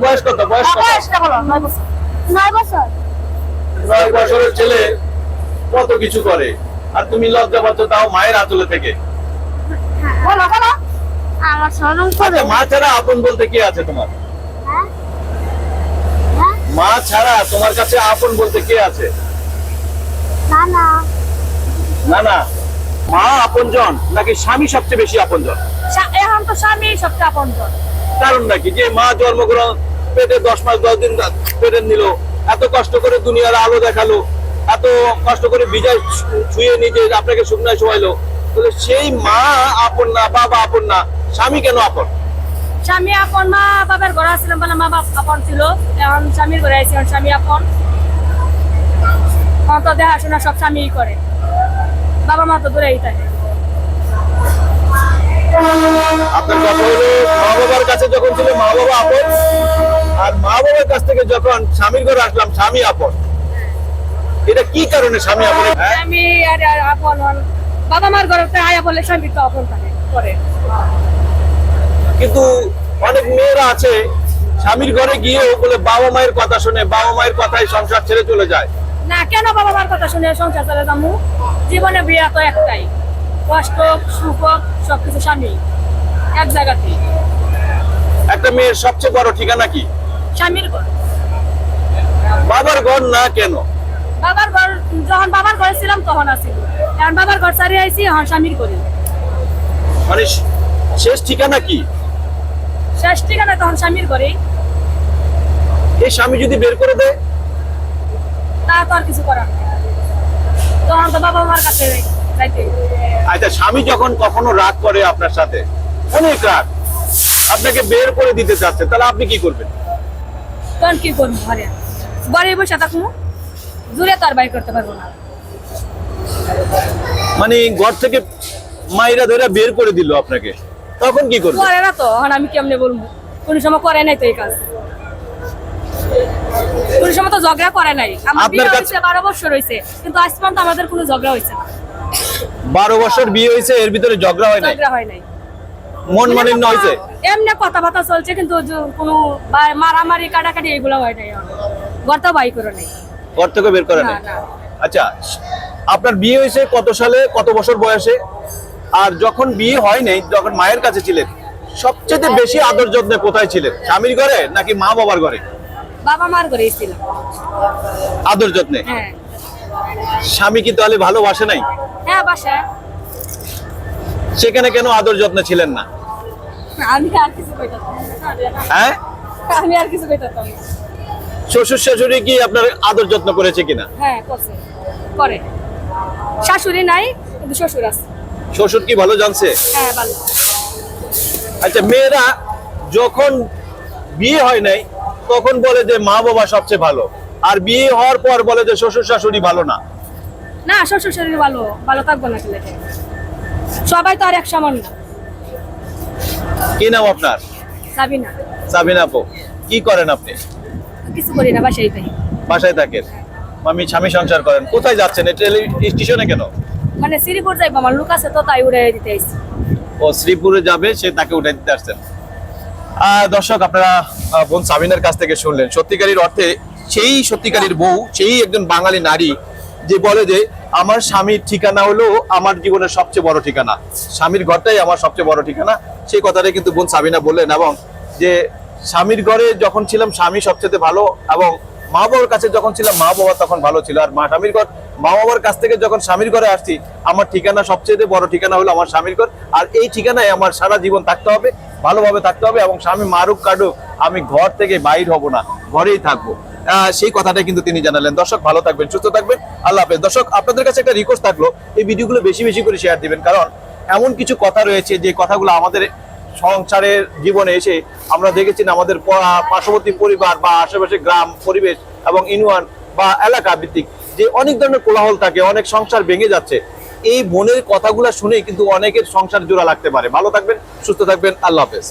বয়স কত? বয়স বয়সটা বলো নয় বছর। নয় বছর। নয় বছরের ছেলে কত কিছু করে? আর তুমি লজ্জা পাচ্ছ তাও মায়ের আঁচলে থেকে। বলো বলো। আমার শরম করে আচ্ছা মা ছাড়া আপন বলতে কে আছে তোমার? হ্যাঁ? মা ছাড়া তোমার কাছে আপন বলতে কে আছে? না না না না মা আপনজন নাকি স্বামী সবচেয়ে বেশি আপনজন? এখন তো স্বামী সবচেয়ে আপন জন। কারণ নাকি? যে মা জন্মগ্রহণ পেটে দশ মাস, দশ দিন পেটে নিল, এত কষ্ট করে দুনিয়ার আলো দেখাল, এত কষ্ট করে বিজয় ছুঁয়ে নিজে আপনাকে শুকনায় শোয়াইলো। তাহলে সেই মা আপন না, বাবা আপন না, স্বামী কেন আপন? স্বামী আপন মা, বাবার ঘরে আসছিলাম বলে মা বাপ আপন ছিল। এখন স্বামীর ঘরে আইসি এখন স্বামী আপন। তো দেখাশোনা সব স্বামীই করে। বাবা মা তো দূরেই থাকে। আপনার কথা হলো মা বাবার কাছে যখন ছিল মা বাবা আপন আর মা বাবার কাছ থেকে যখন স্বামীর ঘরে আসলাম স্বামী আপন। এটা কি কারণে স্বামী আপন? স্বামী আর আপন বাবা মার ঘরে আয়া বলে স্বামী তো আপন করে। কিন্তু অনেক মেয়েরা আছে স্বামীর ঘরে গিয়েও বলে বাবা মায়ের কথা শুনে বাবা মায়ের কথাই সংসার ছেড়ে চলে যায়। না কেন বাবা মার কথা শুনে সংসার চালে যাব? জীবনে বিয়া তো একটাই। কষ্ট সুখ সবকিছু স্বামী এক জায়গাতেই একটা মেয়ের সবচেয়ে বড় ঠিকানা কি? স্বামীর ঘর। বাবার ঘর না কেন? বাবার ঘর যখন বাবার ঘরে ছিলাম তখন আসিল এখন বাবার ঘর ছাড়িয়ে আইসি এখন স্বামীর করি মানে শেষ ঠিকানা কি? শেষ ঠিকানা তখন স্বামীর ঘরে। এই স্বামী যদি বের করে দেয়? তা তো আর কিছু করার তখন তো বাবা মার কাছে। আচ্ছা স্বামী যখন কখনো রাগ করে আপনার সাথে? অনেক রাগ। আপনাকে বের করে দিতে চাচ্ছে তাহলে আপনি কি করবেন? তখন কি করব ঘরে? ঘরে বসে থাকব। দূরে তো আর বাই করতে পারব না। মানে ঘর থেকে মায়েরা ধরে বের করে দিল আপনাকে। তখন কি করবেন করে না তো আমি কেমনে বলব? কোন সময় করে নাই তো এই কাজ। কোন সময় তো ঝগড়া করে নাই। আমার বিয়ে হয়েছে বারো বছর হয়েছে কিন্তু আজ পর্যন্ত আমাদের কোনো ঝগড়া হয়েছে না। বারো বছর বিয়ে হয়েছে এর ভিতরে ঝগড়া হয় নাই? ঝগড়া হয় নাই। মন মালিন্য হয়েছে? এমনি কথাবার্তা চলছে কিন্তু কোনো মারামারি কাটাকাটি এগুলো হয় নাই গর্তা বাই করে নাই। ঘর থেকে বের করে নাই? আচ্ছা আপনার বিয়ে হয়েছে কত সালে কত বছর বয়সে? আর যখন বিয়ে হয় নাই যখন মায়ের কাছে ছিলেন সবচেয়ে বেশি আদর যত্নে কোথায় ছিলেন? স্বামীর ঘরে নাকি মা বাবার ঘরে? বাবা মার ঘরে ছিল আদর যত্নে? হ্যাঁ। স্বামী কি তাহলে ভালোবাসে নাই? হ্যাঁ সেখানে কেন আদর যত্নে ছিলেন না? আমি আর কিছু কইতাম হ্যাঁ? আমি আর কিছু কইতাম শ্বশুর শাশুড়ি কি আপনার আদর যত্ন করেছে কিনা? হ্যাঁ করছে। করে। শাশুড়ি নাই কিন্তু শ্বশুর আছে। শ্বশুর কি ভালো জানছে? হ্যাঁ ভালো। আচ্ছা মেয়েরা যখন বিয়ে হয় নাই তখন বলে যে মা বাবা সবচেয়ে ভালো। আর বিয়ে হওয়ার পর বলে যে শ্বশুর শাশুড়ি ভালো না। না শ্বশুর শরীর ভালো ভালো থাকব না ছেলেটা সবাই তো আর এক সমান না। কি নাম আপনার? যাবি না সাবিনা আপু কি করেন আপনি? কিছু করি না বাসাই তাই বাসায় থাকেন। আমি স্বামী সংসার করেন। কোথায় যাচ্ছেন? এই রেল স্টেশনে কেন? মানে শ্রীপুর যাইবো আমার লোক আছে তো তাই উড়ে দিতে আইসি ও শ্রীপুরে যাবে সে তাকে উঠে দিতে আসছেন। দর্শক আপনারা বোন সাবিনার কাছ থেকে শুনলেন। সত্যিকারীর অর্থে সেই সত্যিকারীর বউ সেই একজন বাঙালি নারী যে বলে যে, আমার স্বামীর ঠিকানা হলো আমার জীবনের সবচেয়ে বড় ঠিকানা। স্বামীর ঘরটাই আমার সবচেয়ে বড় ঠিকানা। সেই কথাটাই কিন্তু বোন সাবিনা বললেন এবং যে, স্বামীর ঘরে যখন ছিলাম স্বামী সবচেয়ে ভালো এবং মা বাবার কাছে যখন ছিলাম মা বাবা তখন ভালো ছিল। আর মা স্বামীর ঘর, মা বাবার কাছ থেকে যখন স্বামীর ঘরে আসছি, আমার ঠিকানা সবচেয়ে বড় ঠিকানা হলো আমার স্বামীর ঘর। আর এই ঠিকানায় আমার সারা জীবন থাকতে হবে, ভালোভাবে থাকতে হবে এবং স্বামী মারুক কাটুক, আমি ঘর থেকে বাইর হব না, ঘরেই থাকব। সেই কথাটা কিন্তু তিনি জানালেন। দর্শক, ভালো থাকবেন, সুস্থ থাকবেন। আল্লাহ হাফেজ। দর্শক, আপনাদের কাছে একটা রিকোয়েস্ট থাকল, এই ভিডিওগুলো বেশি বেশি করে শেয়ার দিবেন। কারণ এমন কিছু কথা রয়েছে যে কথাগুলো আমাদের সংসারের জীবনে এসে আমরা দেখেছি আমাদের পার্শ্ববর্তী পরিবার বা আশেপাশে গ্রাম, পরিবেশ এবং ইউনিয়ন বা এলাকা ভিত্তিক যে অনেক ধরনের কোলাহল থাকে, অনেক সংসার ভেঙে যাচ্ছে, এই বোনের কথাগুলো শুনে কিন্তু অনেকের সংসার জোড়া লাগতে পারে। ভালো থাকবেন, সুস্থ থাকবেন। আল্লাহ হাফেজ।